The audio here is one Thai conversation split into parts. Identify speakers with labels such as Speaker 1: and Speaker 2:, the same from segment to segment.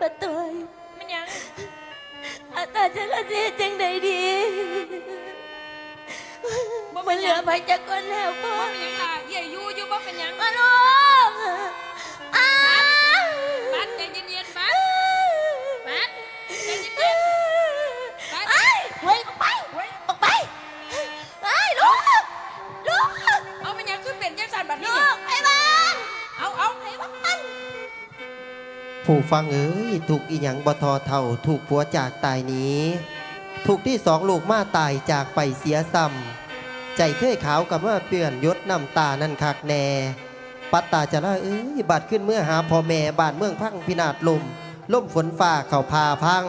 Speaker 1: ปะตอย
Speaker 2: มันหยัง
Speaker 1: อาตาจะละเสียจังใดดีมันเหลือไปจากคนแล้วพ่อ
Speaker 2: บ่เป็นหยังล่ะเย่อยู่อยู่บ่เป็นหยัง
Speaker 1: มาลูกอ้า
Speaker 2: บัดใจเย็นๆบัดบัดใจเย็นบัด
Speaker 1: ไอ้เฮ้ยออกไปออกไปไอ้ลูกลูก
Speaker 2: ๆเอาเป็นหยังคือเป็นจังซั่นบัดนี้
Speaker 1: ลูกไอ้บ้าน
Speaker 2: เอาเอา
Speaker 1: ไอ้บ้าน
Speaker 3: ผู้ฟังเอ้ยถูกอีหยังบทอเท่าถูกผัวจากตายนี้ถูกที่สองลูกมาตายจากไปเสียซ้ำใจเคยขาวกับว่าเปลี่ยนยศน้ำตานั่นคักแน่ปัตตาจะละเอ้ยบาดขึ้นเมื่อหาพ่อแม่บานเมืองพังพินาศลมล่มฝนฟ้าเข่าพาพัง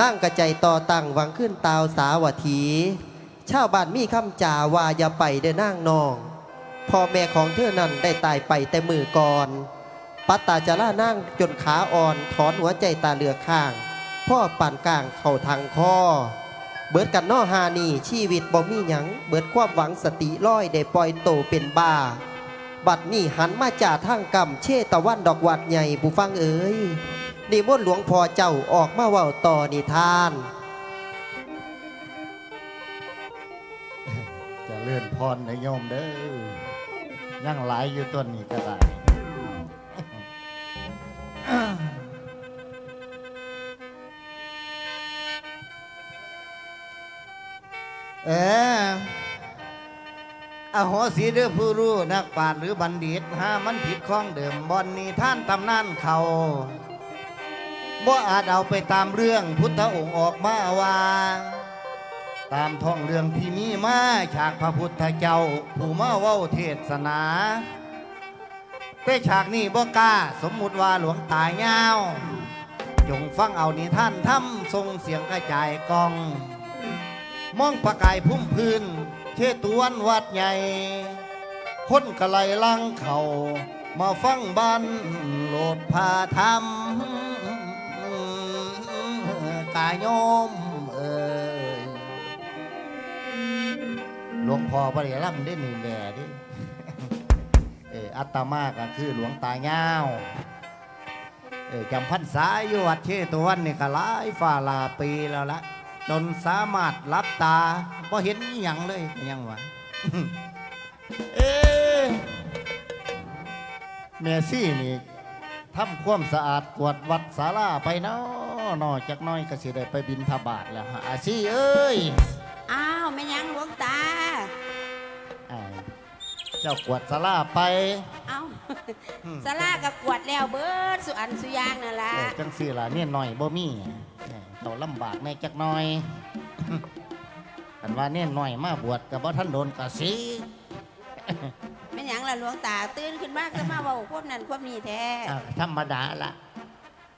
Speaker 3: นั่งกระใจต่อตั้งหวังขึ้นตาวสาวถีชาวบ้านมีคำจาว่าอย่าไปเด้อนั่งนองพ่อแม่ของเธอนั้นได้ตายไปแต่มือก่อน ปัตตาจะล่านั่งจนขาอ่อนถอนหัวใจตาเหลือกข้าง พ่อปั่นกลางเข่าทางคอเบิดกันนอฮานี่ชีวิตบ่มีหยังเบิดความหวังสติร้อยได้ปล่อยโตเป็นบ้า บัดนี้หันมาจ่าทางกำเชตะวันดอกวัดใหญ่ผู้ฟังเอ๋ยนิมนต์หลวงพ่อเจ้าออกมาเว้าต่อนิทาน
Speaker 4: จะเลื่อนพรในโยมเด้อยังหลายอยู่ต้นนี้ก็ได้ เอออโหสีเด้อผู้รู้นักปราชญ์หรือบัณฑิตห้ามันผิดข้องเดิมบอนนี้ท่านตำนานเขาบ่อาจเอาไปตามเรื่องพุทธองค์ออกมาว่าตามท่องเรื่องที่มีมาฉากพระพุทธเจ้า ผู้มาเว้าเทศนา แต่ฉากนี้บ่กล้าสมมุติว่าหลวงตายเงาจงฟังเอานิท่านทำทรงเสียงกระจายกอง มองประกายพุ่มพื้น เชตวนวัดใหญ่ คนกะไลลังเขามาฟังบันโหลดพาธรรมกายโยมเอ่ยหลวงพ่อพระเดชร่ำได้หนึ่งแหล่ดิ อัตมาก็คือหลวงตาเงาเออจำพรรษาอยู่วัดเชตวันนี่ก็หลายฝ่าลาปีแล้วละจนสามารถรับตาพอเห็นอย่างเลยยังวะเอ๊เมซี่นี่ทำความสะอาดกวดวัดศาลาไปเนาะนอจากน้อยก็สิได้ไปบินทบาทแล้วฮะอาซี่เอ้ย
Speaker 1: อ้าวแม่ยังหลวงตา
Speaker 4: เจ้ากวดสลาไป
Speaker 1: เอ้า
Speaker 4: อืม
Speaker 1: สลากับกวดแล้วเบิดสุอันสุยางนั่นล่ะ
Speaker 4: เออจังสี่ล่ะเนี่ยหน่อยบ่มีเออเราลำบากในจักหน่อยกันว่าเนี่ยหน่อยมาบวชกับว่าท่านโดนกะสี
Speaker 1: แม่ยังล่ะหลวงตาตื่นขึ้นมาก็มาเว้าควบนั้นควบนี้แท้
Speaker 4: อ่าธรรมดาละ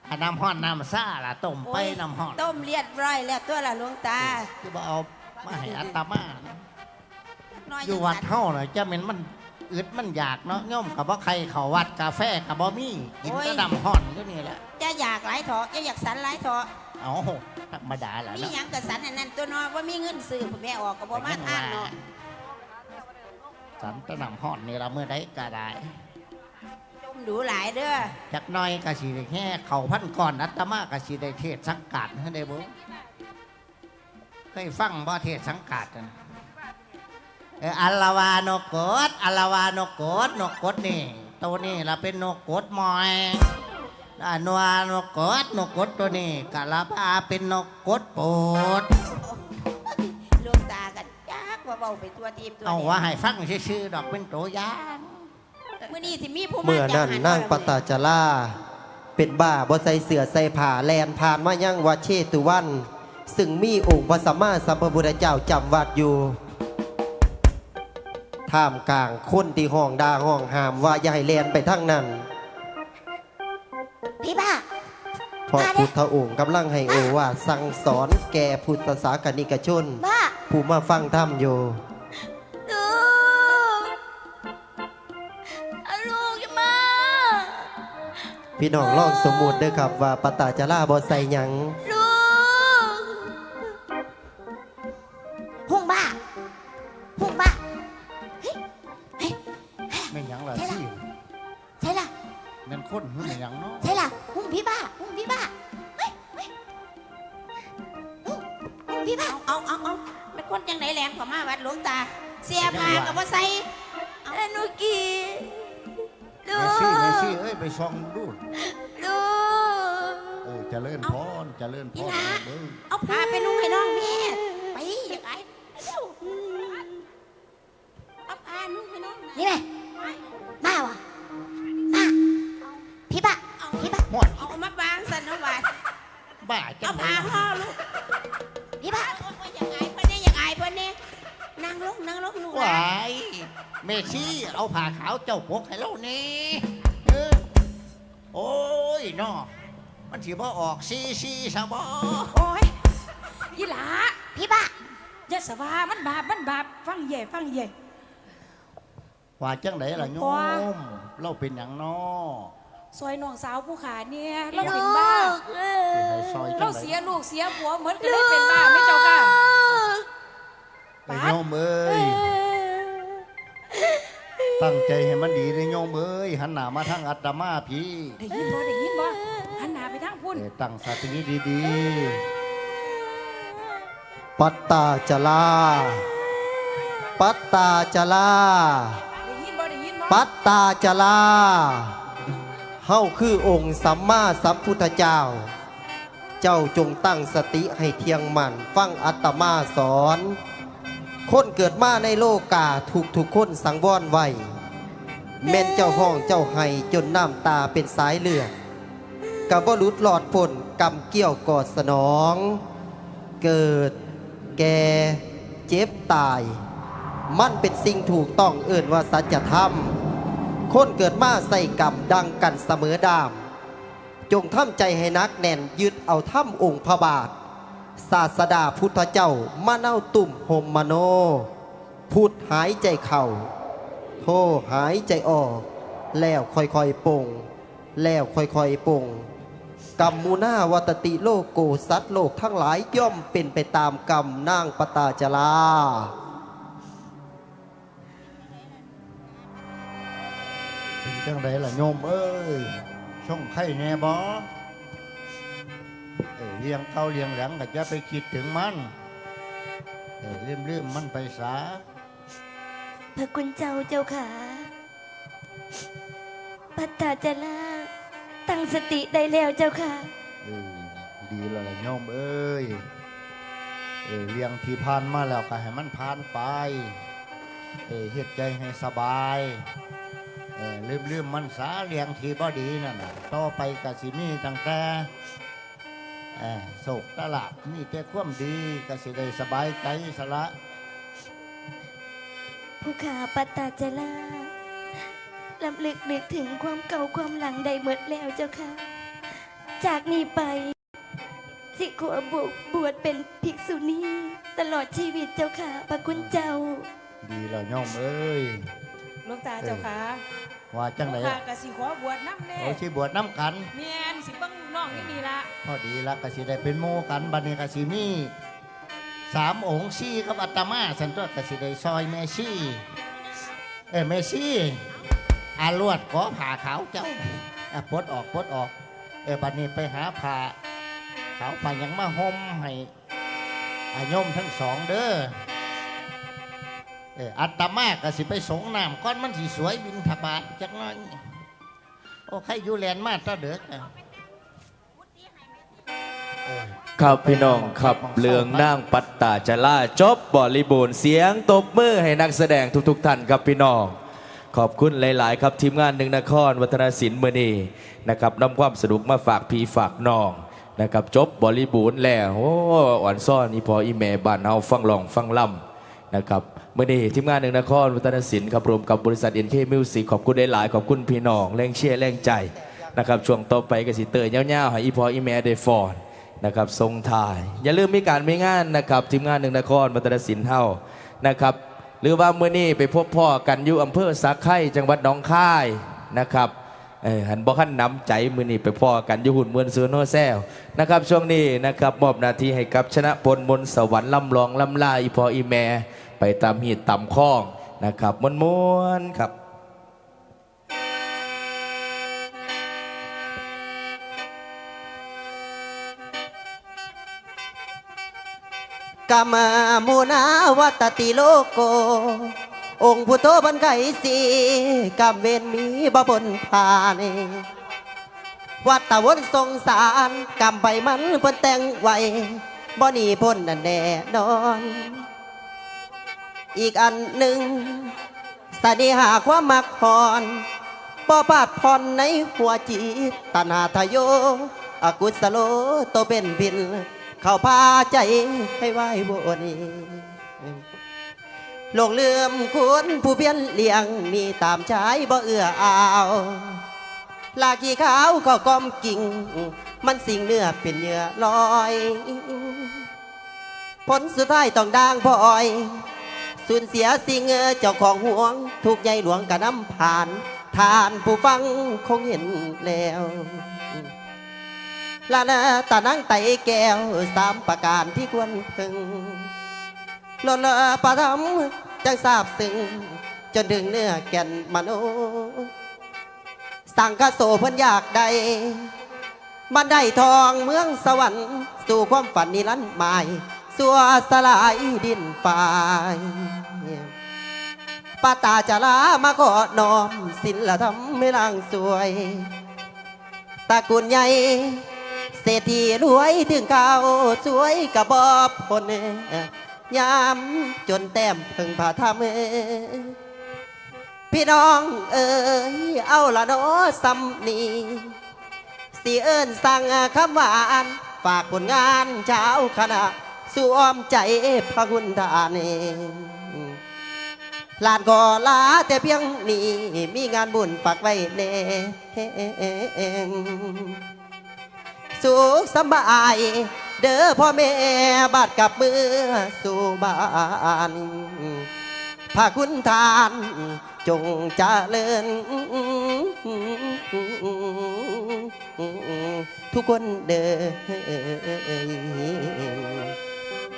Speaker 4: อันน้ำห้อนน้ำซ่าล่ะต้มไป
Speaker 1: โอ้ย
Speaker 4: น้ำห้อน
Speaker 1: ต้มเรียบร้อยแล้วตัวล่ะหลวงตา
Speaker 4: คือบ่เอามาให้อัตมา
Speaker 1: น้อย
Speaker 4: อยู่วัดเฮาน่ะจะเป็นมันอึดมันอยากเนาะย่อมกับว่าใครเขาวัดกาแฟกับบ่มีกินแต่น้ำห้อนก็นี่แหละ
Speaker 1: จะอยากหลายเถาะจะอยากสันหลายเถาะ
Speaker 4: เอาธรรมดาล่ะ
Speaker 1: มี
Speaker 4: เนาะ
Speaker 1: หยังกับสันอันนั้นตัวน้อยว่ามีเงินซื้อผมแม่ออกก็บ่มาทานเนาะ
Speaker 4: สันแตะนำห้อนนี่ละเมื่อใดก็ได้
Speaker 1: จมดูหลายเด้อ
Speaker 4: จักหน้อยกะสีได้แค่เขาพันก่อนอัตมากะสีได้เทศสังกัดให้ได้บ่เคยฟังบ่เทศสังกัดอะเอออัลลาวานกกดอัลลาวานกกดนกกดนี่ ตัวนี้ละเป็นนกกดมอยอันวานกกดนกกดตัวนี้กะละพาเป็นนกกดโปด
Speaker 1: หลวงตากันจักว่าเบาไปตัวทีมตัว
Speaker 4: เอา
Speaker 1: เดียว
Speaker 4: ว่าให้ฟังชื่อๆดอกเป็นตัวอย่าง
Speaker 1: มื่อนี้ที่มีผู้า
Speaker 3: เมื่อนั้น
Speaker 1: จากหั
Speaker 3: นั่ง
Speaker 1: มา
Speaker 3: ปัตตาจะล่าเป็นบ้าบ่ใส่เสือใส่ผ้าแลนผ่านมายังวัดเชตุวัน ซึ่งมีองค์พระสัมมาสัมพุทธเจ้าจำวัดอยู่ ท่ามกลางคนที่ห้องดาห้องหามว่าอย่าให้แลนไปทั้งนั้น
Speaker 1: พี่บ้า
Speaker 3: เพราะพุทธองค์กำลังให้โอวาทสั่งสอนแก่พุทธศาสนิกชน
Speaker 1: บ้า
Speaker 3: ผู้มาฟังธรรมอยู่
Speaker 1: ลูกเอาลูกอย่ามา
Speaker 3: พี่น้องลองสมมุติเด้อครับว่าปตตาจะล่าบ่ใส่หยัง
Speaker 1: ลู
Speaker 4: แมันคนหรือไม่นหยังเนาะ
Speaker 1: ใช่ล่ะหุ่มพี่บ้าหุ่มพี่บ้าเฮ้ยเฮ้ยหุ่มหุ่มพี่บ้า
Speaker 2: เอาเอาเอาไม่คนจังไหนแหลมเขามาวัดหลวงตา เสียผ้ากับว่าใส่
Speaker 1: อนุกีลู
Speaker 4: เม
Speaker 1: ก
Speaker 4: ซี่เมซี่เอ้ยไปส่องดู
Speaker 1: ลูก
Speaker 4: เออเจริญพรเจริญพรเด้อ
Speaker 2: เอาผ้าไปนุ่งให้น้องแม่ไปอย่าไปเร็วเอาผ้านุ่งให้น้องนะ
Speaker 1: นี่ไง
Speaker 4: ม ซี่เอาผ้าขาวเจ้าปกให้เรานี่เออโอ้ยเนาะมันสิบ่ออกซีซีซะบ่
Speaker 5: โอ้ยยี่หลา
Speaker 1: พี่บ้า
Speaker 5: อย่าสว่ามันบาปมันบาปฟังเย่ฟังเย่
Speaker 4: ว่าจังไดล่ะโย
Speaker 5: ว่า
Speaker 4: มเราเป็นหยังเนาะ
Speaker 5: ซอยน้องสาวผู้ขาเนี่ยเรา
Speaker 1: ลู
Speaker 5: เป็นบ้าก
Speaker 1: เอ
Speaker 4: สิ
Speaker 1: อ
Speaker 4: ให้ซอยจั
Speaker 5: เรา
Speaker 4: งได
Speaker 5: เสียลูกเสียผัวเหมือนกันเลยเป็นบ้าไม่เจ้าค่ะ
Speaker 4: ไอ้โยมเอ้ย ตั้งใจให้มันดีเลยโยมเอ้ยหันหน้ามาทางอาตมาพี่
Speaker 5: ได้ยินบ่ได้ยินบ่หันหน้าไปทางพุ่น
Speaker 4: เอ้ยตั้งสติดี
Speaker 3: ปัตตาจลา ปัตตาจลา
Speaker 5: ได้ยินบ่ได้ยินบ่
Speaker 3: ปัตตาจลา เฮาคือองค์สัมมาสัมพุทธเจ้า เจ้าจงตั้งสติให้เที่ยงมั่นฟังอัตมาสอน คนเกิดมาในโลกาถูกทุกคนสังวรไว้แม่นเจ้าห้องเจ้าไห้จนน้ำตาเป็นสายเลือดกับบ่หลุดหลอดฝนกำเกี่ยวกอดสนอง เกิด แก่เจ็บตาย มันเป็นสิ่งถูกต้องเอื่นว่าสัจธรรม คนเกิดมาใส่กรรมดังกันเสมอดาม จงทำใจให้นักแน่นยึดเอาถ้ำองค์พระบาท ศาสดาพุทธเจ้ามาเน่าตุ่มหมมโน พูดหายใจเข่าโทหายใจออก แล้วค่อยๆปงแล้วค่อยๆปงกรรมมูนาวัตติโลกโกสัตโลกทั้งหลายย่อมเป็นไปตามกรรมนางปตาจลา
Speaker 4: เป็นจังไดล่ะโยมเอ้ยช่องไข่แน่บอ เลี้ยงเก่าเลี้ยงหลังก็จะไปคิดถึงมันเอ้ยลืมๆมันไปซะ
Speaker 1: พระคุณเจ้าเจ้าขาปัตตาจลาตั้งสติได้แล้วเจ้าค่ะ
Speaker 4: เออดีแล้วล่ะโยมเอ้ยเอ้ยเลี้ยงที่ผ่านมาแล้วก็ให้มันผ่านไปเอ้ยเฮ็ดใจให้สบายเอ้ยลืมๆมันซะเลี้ยงที่บ่ดีนั่นน่ะต่อไปก็สิมีตั้งแต่เอ่อ โศกตลาดมีแต่ความดีก็สิได้สบายใจสละ
Speaker 1: ผู้ขาปัตตาจลาลำลึกนึกถึงความเก่าความหลังได้หมดแล้วเจ้าค่ะ จากนี้ไป สิขอบวชบวชเป็นภิกษุณีตลอดชีวิตเจ้าค่ะพระคุณเจ้า
Speaker 4: ดีแล้วโยมเอ้ย
Speaker 5: หลวงตาเจ้าค่ะ
Speaker 4: ว่าจังไหน
Speaker 5: ผู้ขากะสิขอบวชน้ำแน่
Speaker 4: โอ้สิบวชน้ำกัน
Speaker 5: แม่นสิเบิ่งน้ องอยู่นี่ละ
Speaker 4: พอดีละกสิได้เป็นโมกันบันี้กสิมีสามองค์ซี่กับอาตมาสันตัวกสิได้ซอยเมซี่เอ้ยเมซี่อาลวดขอผ่าขาวเจ้าอะปดออกปดออก เออบันี้ไปหาผ่าขาวผ่ายังมาห่มให้อาโยมทั้งสองเด้อเอออัตมาก็สิไปสงน้ำก้อนมันสิสวยบินทบาทจักน้อย โอ้ใครอยู่แลนด์มาตาเด็กอะเออ
Speaker 6: ครับพี่น้องครับเรืองนั่งปัตตาจลาจบบริบูรณ์เสียงตบมือให้นักแสดงทุกๆท่านครับพี่น้อง ขอบคุณหลาย ๆ ครับทีมงานหนึ่งนครวัฒนศิลป์มือนีนะครับนำความสนุกมาฝากพี่ฝากน้องนะครับจบบริบูรณ์แล้วโอ้อ่อนซ่อนอีพออีแม่บ้านเฮาฟังลองฟังล่ำนะครับมือนีทีมงานหนึ่งนครวัฒนศิลป์ครับรวมกับบริษัทเอ็นเคมิวสิกขอบคุณหลายๆขอบคุณพี่น้องแรงเชียร์แรงใจนะครับช่วงต่อไปกสิเตอร์เงาวๆให้อีพออีแม่ได้ฟอน นะครับทรงถ่าย อย่าลืมมีการมีงานนะครับทีมงานหนึ่งนครมัตตสินเฮานะครับหรือว่าเมื่อนี้ไปพบพ่อกันอยู่อำเภอสักไข่จังหวัดหนองคายนะครับเออหันบ่ขั้นน้ำใจมือนี้ไปพ่อกันอยู่หุ่นเมืองซูโนแซลนะครับช่วงนี้นะครับมอบหน้าที่ให้กับชนะพลมนสวรรค์ลำลองลำลาอีพออีแม่ ไปตามหีดตามข้องนะครับมวนมวนครับ
Speaker 3: กามามูนาวัตติโลโก องค์พุทโธบันไกสีกำเวนมีบ่บนผ่านวัดตะวนทรงสารกำไปมันเพิ่นแต่งไว้บ่หนีพ้นนั่นแน่นอน อีกอันหนึ่งสนิหาความมักหอนบ่ปาดพรในหัวจิตตนาทะโยอกุศโลโตเป็นพิน เข้าพาใจให้ไหวบนีหลงเลื่อมคุณผู้เพี้ยนเลี้ยงมีตามชายบ่เอื้ออาวลาขี้ขาวเข้ากอมกิ่ง มันสิ่งเนื้อเป็นเหยื่อลอย ผลสุดท้ายต้องด่างพลอย สูญเสียสิ่งเจ้าของห่วงทุกใหญ่หลวงกระน้ำผ่าน ทานผู้ฟังคงเห็นแล้ว ลานาตานังไตแก้วสามประการที่ควรพึงลดละประทำจังทราบซึ้งจนถึงเนื้อแก่นมโนสั่งกระโสเพิ่นอยากได้บันได้ทองเมืองสวรรค์ สู่ความฝันนิรันดร์หมายสัวสลายดินฝ่ายป้าตาจะลามาขอน้อมศิลธรรมไม่ลางสวยตระกุลใหญ่ เศรษฐีรวยถึงเขาสวยกระบอบพนยามจนแต้มพึงผ่าทำพี่น้องเอ๋ยเอาละเนาะสำนีสีเอิญสั่งคำหวานฝากผลงานเช้าคณะสวมใจพระคุณทานลานก็ลาแต่เพียงนี้มีงานบุญฝากไว้เน่ สุขสบาย เด้อพ่อแม่บาดกับมือสู่บ้านพาคุณทาน จงเจริญทุกคนเด้อ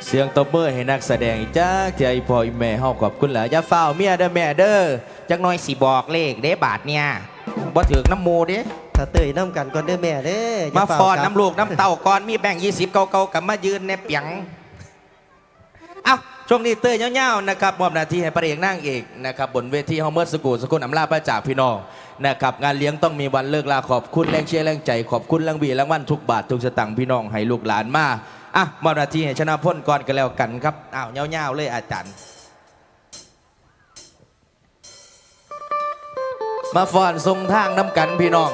Speaker 6: เสียงตบมือให้นักแสดงจ้าเทียอีพ่ออีแม่เฮาขอบคุณหลายอย่าเฝ้าวเมียเด้อแม่เด้อ
Speaker 7: จักหน้อยสิบอกเลขเด้บาทเนี่ยบ่ถึกน้ำหมูเด้
Speaker 3: ถ้าเตยน้ำกันก่อนเด้อแม่เด้ออย่
Speaker 7: มา
Speaker 3: เฝ้
Speaker 7: ฟอน
Speaker 3: กบ
Speaker 7: น้ำลูกน้ำเต้าก่อนมีแบ่งยี่สิบเก่าๆกับมายืนในเปียง
Speaker 6: เอ้าช่วงนี้เต้ยเงาวๆนะครับมอบหน้าที่ให้พระเอกนั่งเอกนะครับบนเวทีเฮาเมื่อสกูสกุลอำลาพระจากพี่น้องนะครับงานเลี้ยงต้องมีวันเลิกลาขอบคุณแรงเชียร์แรงใจขอบคุณแรงบีแรงวันทุกบาททุกสตังค์พี่น้องให้ลูกหลานมา อะมอบหน้าที่ให้ชนะพ้นก่อนกันแล้วกันครับอ้าวเงาวๆเลยอาจารย์ มาฟอนทรงทางน้ำกันพี่น้อง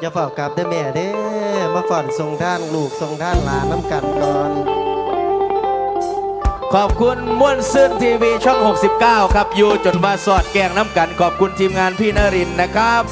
Speaker 3: อย่าเฝ้ากลับเด้อแม่เด้อมาฝอนทรงท่านลูกทรงท่านหลานน้ำกันก่อน
Speaker 6: ขอบคุณม่วนซื่นทีวีช่อง 69 ครับ อยู่จนมาสอดแกงน้ำกัน ขอบคุณทีมงานพี่นรินทร์นะครับ